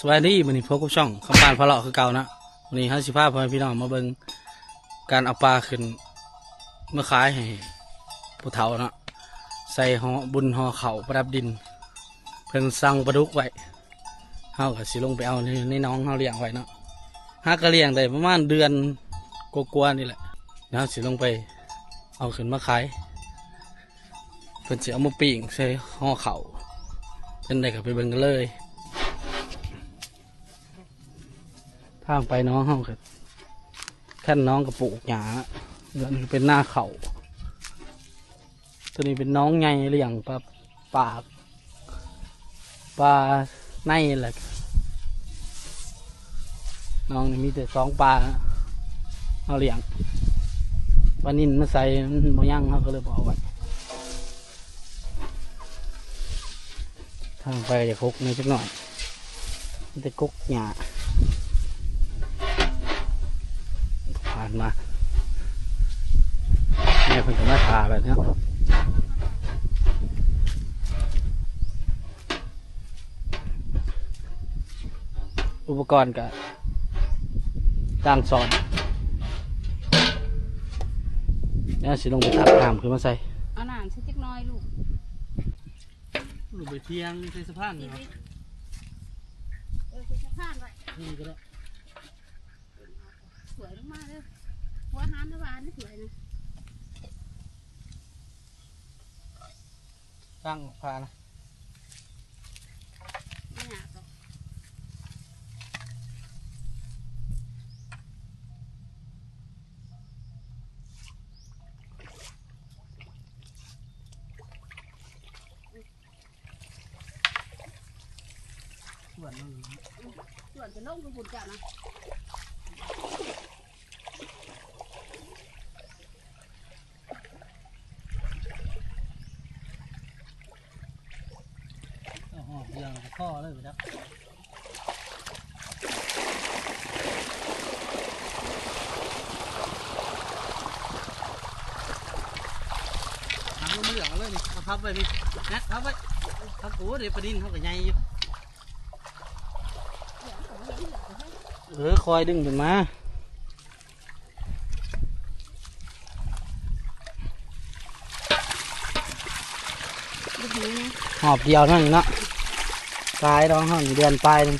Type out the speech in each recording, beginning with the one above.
สวัสดีมันนี้พบกับช่องคำปานพะเลาะคือเก่านะวันนี้ห้าสิบห้าพ่อพี่น้องมาเบิ่งการเอาปลาขึ้นเมื่อขายให้ผู้เฒ่าเนาะใส่ห่อบุญห่อเขาประดับดิน เพิ่นสั่งปลาดุกไว้เฮาก็สิลงไปเอาในในน้องเฮาเลี้ยงไว้เนาะหากระเลี้ยงได้ประมาณเดือนกว่าๆนี่แหละเดี๋ยวเราสิลงไปเอาขึ้นมาขายเพิ่นสิเอามาปิ้งใส่ห่อเขาเป็นได้ก็ไปเบิ่งกันเลย ทางไปน้องเฮาครับขั้นน้องกระปลูกหญ้าแล้วนี่เป็นหน้าเขาตัวนี้เป็นน้องไงเลี้ยงปลาปากปลาในแหละน้องนี่มีแต่สองปลาเอาเลี้ยงปลานินมาใส่มันบ่ย่างเขาก็เลยบอกไว้ทางไปจะคุกนิดหน่อยจะกกหญ้าานมาแม่เพิ่นก็มาทาแบบนี้อุปกรณ์กับจ้างสอนเนี่ยสิลงไปตักน้ำขึ้นมาใส่เอาหนามสักจักหน้อยลูกลงไปเทียงใส่สะพานอีเนาะกนิดเออคือสะพานไว้นี่ก็ได้สวยมากๆเลย หัวหานตะวันนี่สวยนะตั้งพานะไม่หยาบหรอกส่วนจะลงกับบุญเจ้านะ อ๋อเรื่องข้อเลยครับทำมันเหลืองเลยนี่เอาพับไว้พี่นะพับไว้พับโอ้เดี๋ยวประดินเขาก็ใหญ่อยู่เออคอยดึงขึ้นมาหอบเดียวนั้นเนาะปลายร้องห้องเดือนปลายนึง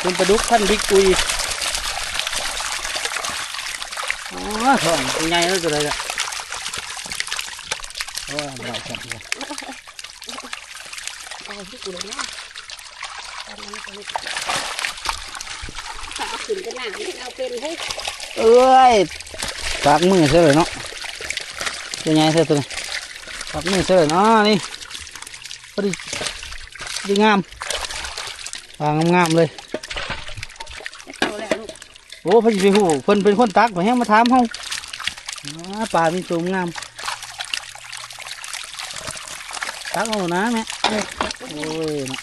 เป็นปลาดุกขั้นบิ๊กอุยอ๋อท้องเป็นไงแล้วจะเลยอะ โอ้ยเราจับเลยเอาที่กูเลยนะตอนนั้นก็เลยถ้าเอาขึ้นกันหนาไม่เอาเป็นเฮ้ยเอ้ยปากมือเสียเลยเนาะเป็นไงเธอตัวนี้ปากมือเสียเลยเนาะนี่พอดีดีงามปลางามๆเลยโอ้พิ่นสิไปหูเพิ่นเป็นคนตักไปให้มาถามเฮาอ๋อปลามีตัวงาม ตักเอานะแม่โอ้ยนะ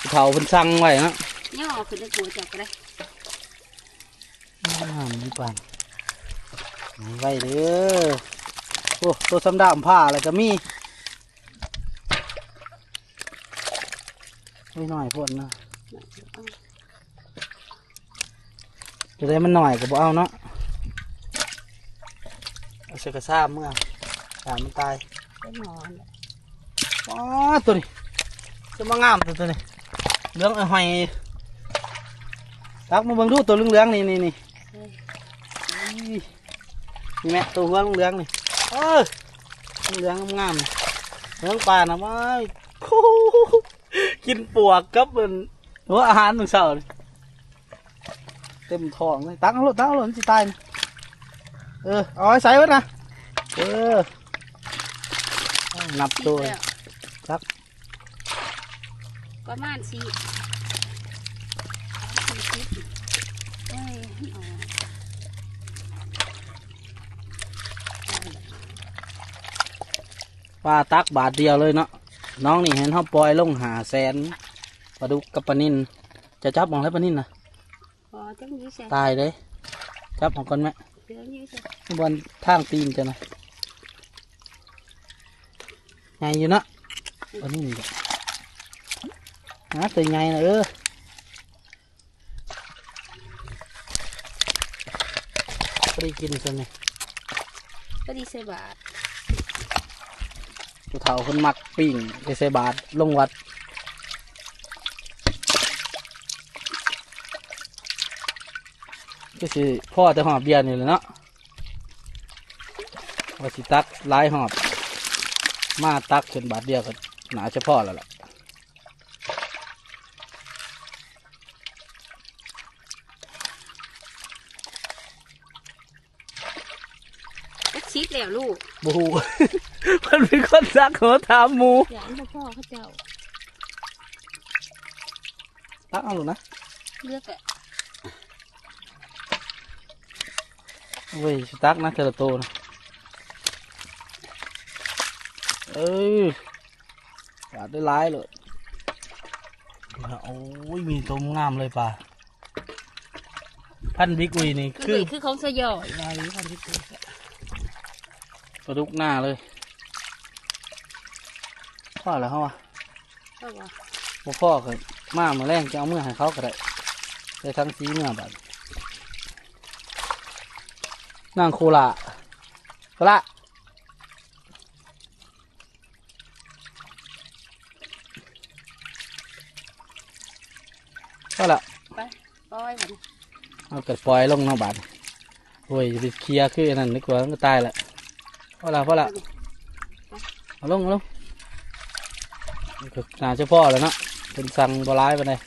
ผู้เฒ่าเพิ่นสั่งไว้เนาะย่อขึ้นได้กูจับก็ได้อ่ามีปานไว้เด้อโอ้ตัวสำดามผ้าอะไรก็มีไม่น้อยพ่นนะจะได้มันหน่อยก็บ่เอาเนาะ เอาเชือกกระซ่าเมื่อสามมันตายนอนอ๋อตัวนี้จะมางามตัวตัวนี้เหลืองไอ้หอยตักมาเบิ่งดูตัวเหลืองๆนี่นี่นี่นี่แม่ตัวหัวเหลืองๆนี่เออเหลืองงามๆนี่เหลืองปลานะมาโอ้โหกินปวกกับเป็นหัวอาหารมึงเสานี่เต็มท้องเลยตักเอาโลดตักเอาลดมันสิตายนี่ เออเอาไว้ใส่ไว้นะเออนับตัวแล้วครับประมาณสี่สี่สิบเอ้ยอ๋อปลาตักบาทเดียวเลยเนาะน้องนี่เห็นเขาปล่อยลงหาแสนปลาดุกกับปลานินจะจับมองแล้วปลานินนะพอจังนี้ใช่ตายเลยจับของคนไหมเดี๋ยวนี้ใช่บนทางตีนจะนะไงอยู่เนาะอันนี้นี่หาตัวใหญ่นะเออพอดีกินใช่ไหมก็ดีเสบาทผู้เฒ่าคนมักปิ้งไปใส่บาทลงวัด ก็สิพ่อจะหอบเบียร์นี่แหละเนาะว่าสิตักหลายหอบ มาตักเป็นบาทเดียวก็หนาเฉพาะแล้วล่ะก็ชิดแล้วลูกบูฮูมันเป็นคนซักหัวถามหมู หลานพ่อพ่อเขาเจ้าตักเอาหลูกนะ เลือกอะ เว้ยสิตักนะเทละโตนะเอ้ยบาดได้หลายเลยโอ้ยมีตัวงามเลยป่าพันบิ๊กอุยนี่คืคืออคือของสยอยลายนี้พันที่ตัวปลาดุกหน้าเลยพ่อแล้วเขาวะก็ว่าบ่พ่อก็มาเมื่อแรงจะเอาเมื่อให้เขาก็ได้ได้ทั้งสีเมื่อบัด นางโคละโคละก็ละไปปล่อยมันเอากระปล่อยลงเน้องบาดโอ้ยจะไปเคลียร์คืออันนั้นนึกว่ามันก็ตายละพอละพอละเอาลงเอาลงนี่ก็น่าจะพ่อแล้วเนาะเป็นสั่งบร้ายไปเลย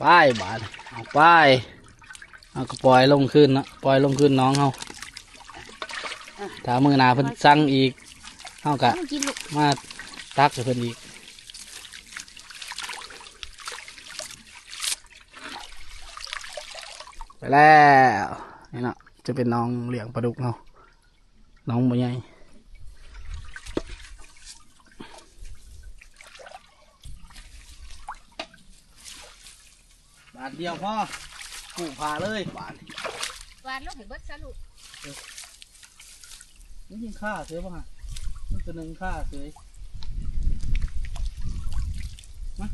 เอาไปลูกมันไปบาดเอาไปเอาก็ปล่อยลงขึ้นนะปล่อยลงขึ้นน้องเขาถ้ามือหนาเพิ่นสั่งอีกเขากะเอากินมาตักเพิ่นอีกไปแล้วนี่เนาะจะเป็นน้องเหลียงปลาดุกเนาะน้องบ่ใหญ่ ทเดียวพ่อกูพาเลยบาทวานลูกเห็นเบิดซะลูกนี่ยิงฆ่าเสือป่ะฮะนี่ตัวหนึ่งฆ่าเสือมา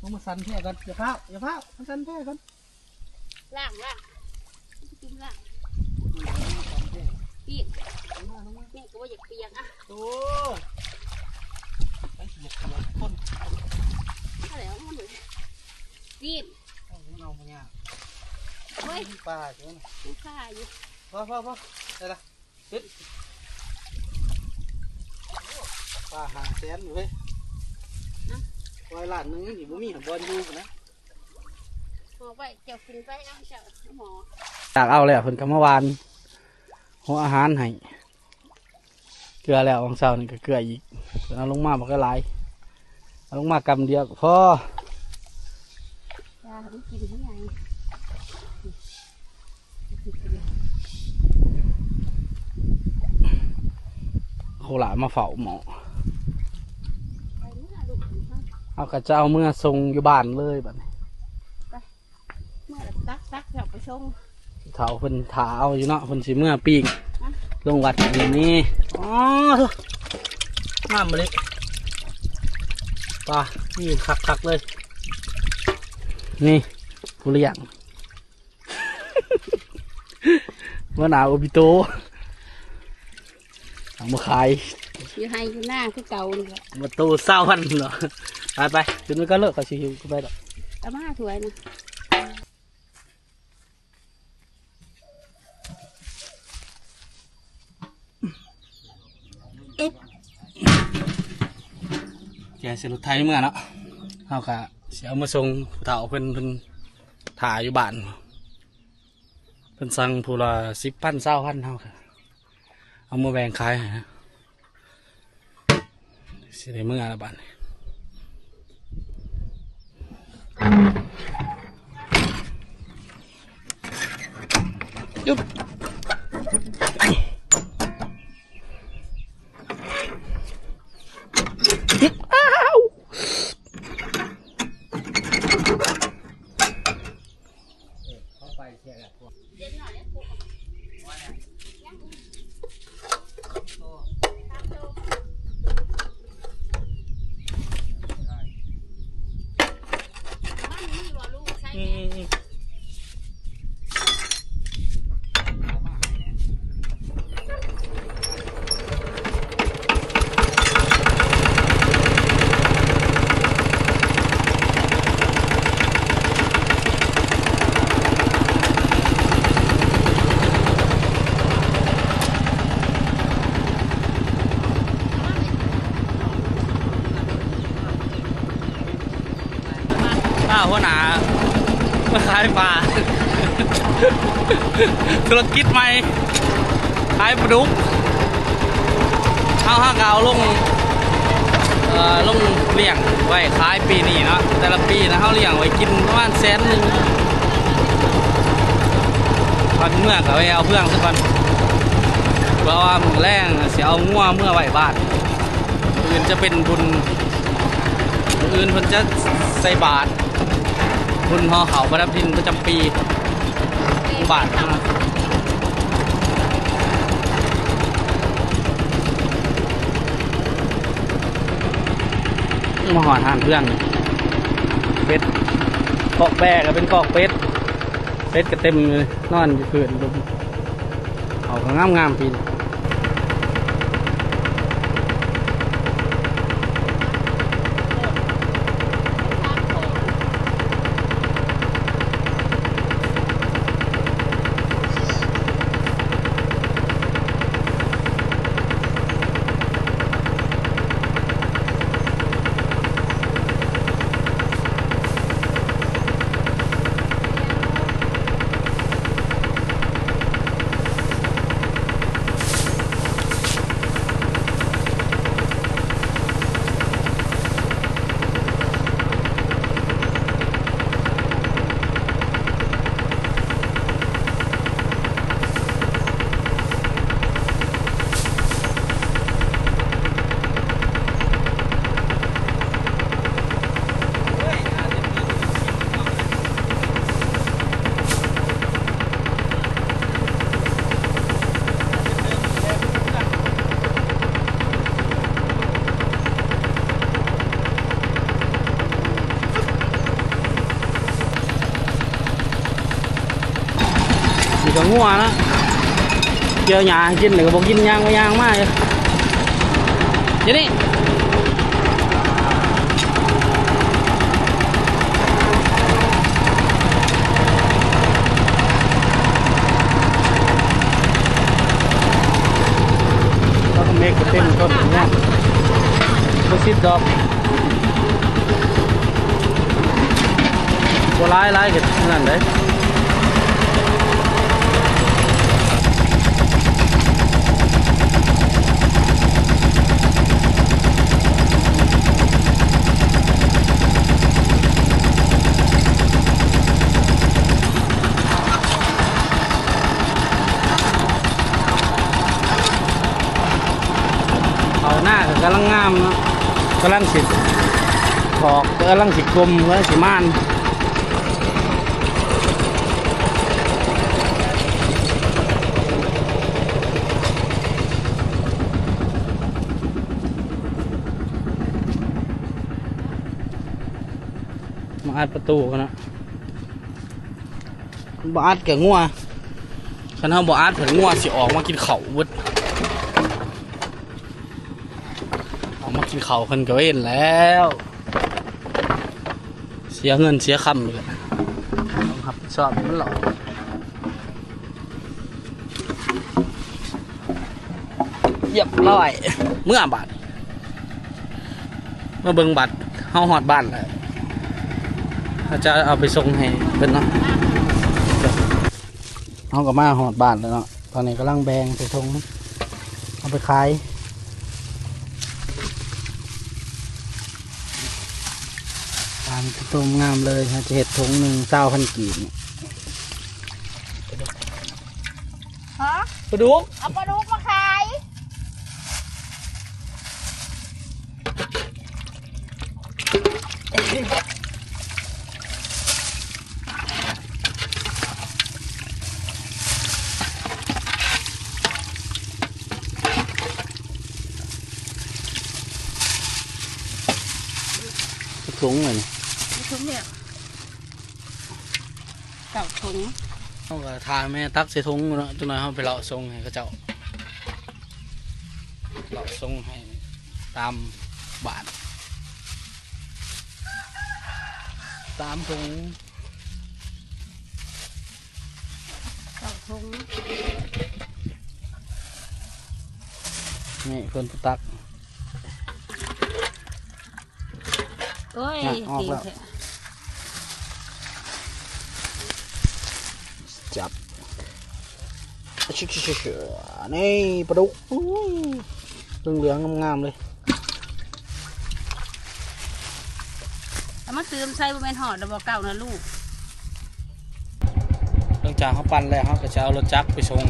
ลงมาสันแท่กันอย่าพ้าวอย่าพ้าวมาสันแท่กันล่างล่างกินล่างสันแท่ปีนนี่ก็ว่าอยากเปียกอะโอ้ไอ้เหี้ยเหี้ยคนอะไรเอามันเลยปีนเอาเอามาเนี่ย เฮ้ยปลาใช่ไหมลูกค้าอยู่พ่อพ่อพ่อได้ละติดปลาหาแสนอยู่เว้ยปล่อยล้านหนึงนี่บ่มีหับบอลอยู่นะหอไปเจ้ากินไปเอาเจ้าหมออยากเอาเลยอะเพิ่นก็เมื่อวานหัวอาหารให้เกลือแล้วของเช้านี่ก็เกลืออีกเพิ่นเอาลงมาบ่ก็หลายเอาลงมากำเดียวก็พอจ้าไม่กินทั้งไงโคหลามาเฝ้าหมอไปเมื่อลูกเอากระเจ้าเมื่อทรงอยู่บ้านเลยบัดนี้เมื่อตักตักเราไปชงเถาเพิ่นถาเอาอยู่เนาะเพิ่นสิเมื่อปิ้งลงวัดอย่างนี้อ๋อน้ำมาเลยปลานี่คักๆเลย นี่ผู้เลี้ยง มะนาวโอบิโตเอามาขายอยู่ให้อยู่หน้าคือเก่าเลยมาตูเศร้าพันเหรอไปไปขึ้นไปก็เลิกเขาชิวๆก็ไปดอกอามาถวยนะแกเสียรถไทยเมื่อเนาะเขากะเสียมาส่งผู้เฒ่าเพิ่นเพิ่นถ่ายอยู่บ้าน เพิ่นสั่งผู้ละสิบพันเศร้าพันเท่าค่ะ เอามาแบ่งขายฮะสิได้เมื่อละบ้านยุบ หัวหน้า มาขายปลาธุรกิจใหม่ขายปลาดุกเอาห้ากเอาลงเอ่อลงเลี้ยงไว้ขายปีนี้เนาะแต่ละปีนะเขาเลี้ยงไว้กินประมาณแสนหนึ่งก่อนเมื่อก็ไปเอาเพื่องสักก่อนเพราะว่ามือแรงเสียเอางัวเมื่อไหวบ้านอื่นจะเป็นบุญอื่นเพิ่นจะใส่บาต รบุญห่อเขาประดับดินประจำปีบาทนะมาหอนหานเพื่อนเป็ดเกาะแบกก็เป็นเกาะเป็ดเป็ดก็เต็มเลยนอนอยู่เพื่อนลมเขาก็งามงามๆปีนนี่ก็งัวนะ เจอหญ้าให้กินหรือก็บอกกินยางไปยางมากเลยเดี๋ยวนี้เราก็เมฆก็เต็มต้นอย่างเงี้ยก็สิบดอกบัวร้ายร้ายกันนั่นเลย เอาหน้า กำลังงามนะกำลังสิถอกกำลังสิกลมกำลังสิม่านมาอัดประตูกันนะบ่อัดกับงัวคันเฮาบ่อัดถึงงัวสิออกมากินเขาวเวิด มากินข้าวคนก็เว้นแล้ว เสียเงินเสียคำเลยต้องรับชอบมันหรอกเรียบร้อย เมื่อบาทเมื่อเบิ่งบัตรเฮาหอดบ้านแล้วเราจะเอาไปส่งให้เป็นเนาะเฮาก็มาหอดบ้านแล้วเนาะตอนนี้กำลังแบงใส่ทงเอาไปขาย ตามต้มงามเลยฮะจะเห็ดทงหนึ่งเจ้าพันกีบเนี่ยฮะปลาดุกเอาปลาดุกมาขาย ถุงเลย ถุง เนี่ยเต่าถุงเขาก็ทาแม่ตักใส่ถุงเนาะจนหน่อยเขาไปเลาะทรงให้เขาเจ้าเลาะทรงให้ตามบาทตามถุงเต่าถุงนี่เพิ่นตักโอ้ยอะออก เก่ง แล้ว แท้ จับชิชิชิชินี่ปลาดุกอุ้ยเหลืองๆงามๆเลยเอามาซื้อมาใส่บะเมนหอดระบอกเก่านะลูกหลังจากเขาปั่นแล้วเขาก็จะเอารถจักรไปส่ง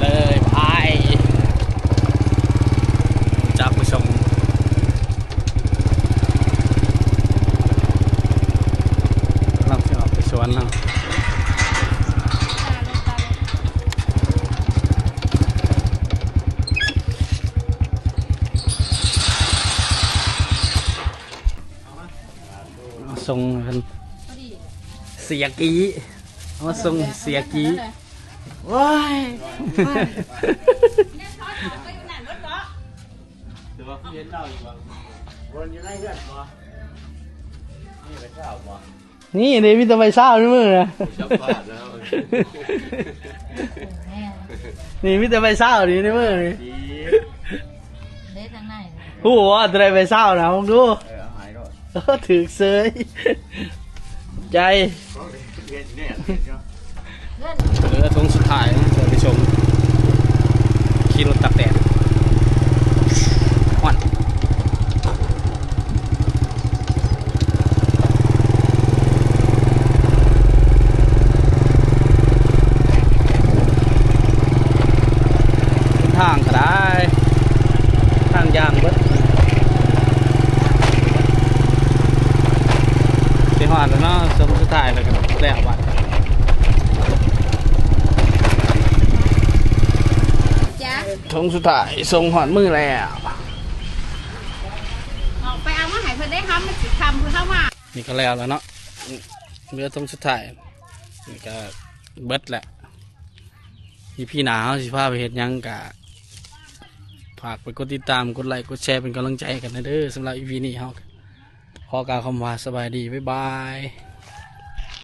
เลยไปจักรไปส่งเราจะออกไปสวนแล้วเอา ส่งกันพอดีเสียกีเอามาส่งเสียกีว้ายถือว่าพี่เห็นเราอยู่บ้างวนอยู่ในเพื่อนบ่นี่ไปข้าวบ่นี่เดวิดจะไปเศร้านี่มึงนะชับบ้านแล้วนี่มิจะไปเศร้านี่นี่มึงนี่ดีเล็ดทางไหนผู้ว่าจะได้ไปเศร้านะมึงดู ถือเซยใจเหลือทงสุดท้ายท่านผู้ชมขี่รถตักแดดหวันทางก็ได้ ทางยางเบิดสิ หอดแล้วเนาะชมสุดท้ายแล้วก็แล้วบัดจ้าทงสุดท้ายส่งหอดมือแล้วออกไปเอามาให้เพิ่นได้ทำมันสิทำเพิ่นเข้ามานี่ก็แล้วแล้วเนาะเหลือทงสุดท้ายนี่ก็เบิดแหละพี่พี่หนาวสิพาไปเห็ดยังกะฝากไปกดติดตามกดไลค์กดแชร์เป็นกำลังใจกันนะเด้อสำหรับอีพีนี้เฮา ขอกล่าวคำว่าสบายดี บ๊ายบาย